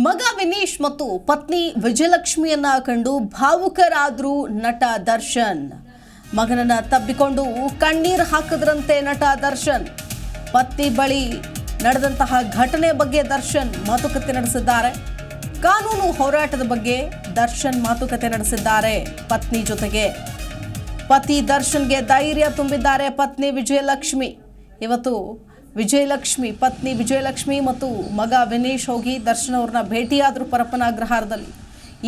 ಮಗ ವಿನೀಶ್ ಮತ್ತು ಪತ್ನಿ ವಿಜಯಲಕ್ಷ್ಮಿಯನ್ನ ಕಂಡು ಭಾವುಕರಾದ್ರು ನಟ ದರ್ಶನ್. ಮಗನನ್ನ ತಬ್ಬಿಕೊಂಡು ಕಣ್ಣೀರು ಹಾಕಿದ್ರಂತೆ ನಟ ದರ್ಶನ್. ಪತ್ನಿ ಬಳಿ ನಡೆದಂತಹ ಘಟನೆ ಬಗ್ಗೆ ದರ್ಶನ್ ಮಾತುಕತೆ ನಡೆಸಿದ್ದಾರೆ. ಕಾನೂನು ಹೋರಾಟದ ಬಗ್ಗೆ ದರ್ಶನ್ ಮಾತುಕತೆ ನಡೆಸಿದ್ದಾರೆ ಪತ್ನಿ ಜೊತೆಗೆ. ಪತಿ ದರ್ಶನ್ಗೆ ಧೈರ್ಯ ತುಂಬಿದ್ದಾರೆ ಪತ್ನಿ ವಿಜಯಲಕ್ಷ್ಮಿ. ಇವತ್ತು ವಿಜಯಲಕ್ಷ್ಮಿ, ಪತ್ನಿ ವಿಜಯಲಕ್ಷ್ಮಿ ಮತ್ತು ಮಗ ವಿನೇಶ್ ಹೋಗಿ ದರ್ಶನ್ ಅವ್ರನ್ನ ಭೇಟಿಯಾದರು ಪರಪ್ಪನ ಅಗ್ರಹಾರದಲ್ಲಿ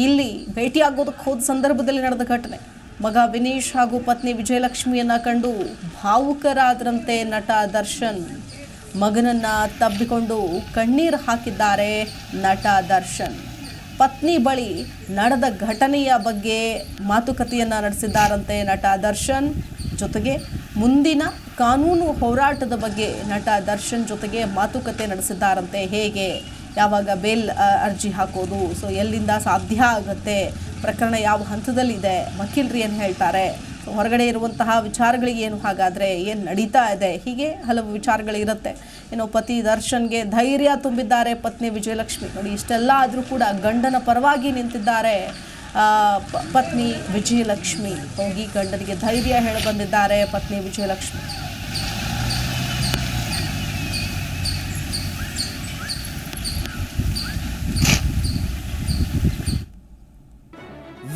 ಇಲ್ಲಿ ಭೇಟಿಯಾಗೋದಕ್ಕೆ ಹೋದ ಸಂದರ್ಭದಲ್ಲಿ ನಡೆದ ಘಟನೆ. ಮಗ ವಿನೇಶ್ ಹಾಗೂ ಪತ್ನಿ ವಿಜಯಲಕ್ಷ್ಮಿಯನ್ನು ಕಂಡು ಭಾವುಕರಾದ್ರಂತೆ ನಟ ದರ್ಶನ್ ಮಗನನ್ನ ತಬ್ಬಿಕೊಂಡು ಕಣ್ಣೀರು ಹಾಕಿದ್ದಾರೆ ನಟ ದರ್ಶನ್. ಪತ್ನಿ ಬಳಿ ನಡೆದ ಘಟನೆಯ ಬಗ್ಗೆ ಮಾತುಕತೆಯನ್ನು ನಡೆಸಿದ್ದಾರಂತೆ ನಟ ದರ್ಶನ್. ಜೊತೆಗೆ ಮುಂದಿನ ಕಾನೂನು ಹೋರಾಟದ ಬಗ್ಗೆ ನಟ ದರ್ಶನ್ ಜೊತೆಗೆ ಮಾತುಕತೆ ನಡೆಸಿದ್ದಾರಂತೆ. ಹೇಗೆ? ಯಾವಾಗ ಬೇಲ್ ಅರ್ಜಿ ಹಾಕೋದು? ಸೊ, ಎಲ್ಲಿಂದ ಸಾಧ್ಯ ಆಗುತ್ತೆ? ಪ್ರಕರಣ ಯಾವ ಹಂತದಲ್ಲಿದೆ? ವಕೀಲ್ರಿ ಏನು ಹೇಳ್ತಾರೆ? ಹೊರಗಡೆ ಇರುವಂತಹ ವಿಚಾರಗಳಿಗೆ ಏನು ಹಾಗಾದರೆ ಏನು ನಡೀತಾ ಇದೆ? ಹೀಗೆ ಹಲವು ವಿಚಾರಗಳಿರುತ್ತೆ ಏನೋ ಪತಿ ದರ್ಶನ್ಗೆ ಧೈರ್ಯ ತುಂಬಿದ್ದಾರೆ ಪತ್ನಿ ವಿಜಯಲಕ್ಷ್ಮಿ. ನೋಡಿ, ಇಷ್ಟೆಲ್ಲ ಆದರೂ ಕೂಡ ಗಂಡನ ಪರವಾಗಿ ನಿಂತಿದ್ದಾರೆ. ಪತ್ನಿ ವಿಜಯಲಕ್ಷ್ಮಿ. ಹೋಗಿ ಗಂಡನಿಗೆ ಧೈರ್ಯ ಹೇಳಿ ಬಂದಿದ್ದಾರೆ ಪತ್ನಿ ವಿಜಯಲಕ್ಷ್ಮಿ.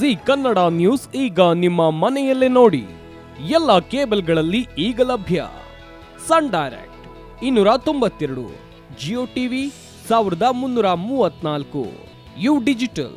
ಜಿ ಕನ್ನಡ ನ್ಯೂಸ್ ಈಗ ನಿಮ್ಮ ಮನೆಯಲ್ಲೇ ನೋಡಿ. ಎಲ್ಲ ಕೇಬಲ್ಗಳಲ್ಲಿ ಈಗ ಲಭ್ಯ. ಸನ್ ಡೈರೆಕ್ಟ್ ಇನ್ನೂರ ತೊಂಬತ್ತೆರಡು, ಜಿಯೋ ಟಿವಿ ಸಾವಿರದ ಮುನ್ನೂರ ಮೂವತ್ನಾಲ್ಕು ಯು ಡಿಜಿಟಲ್.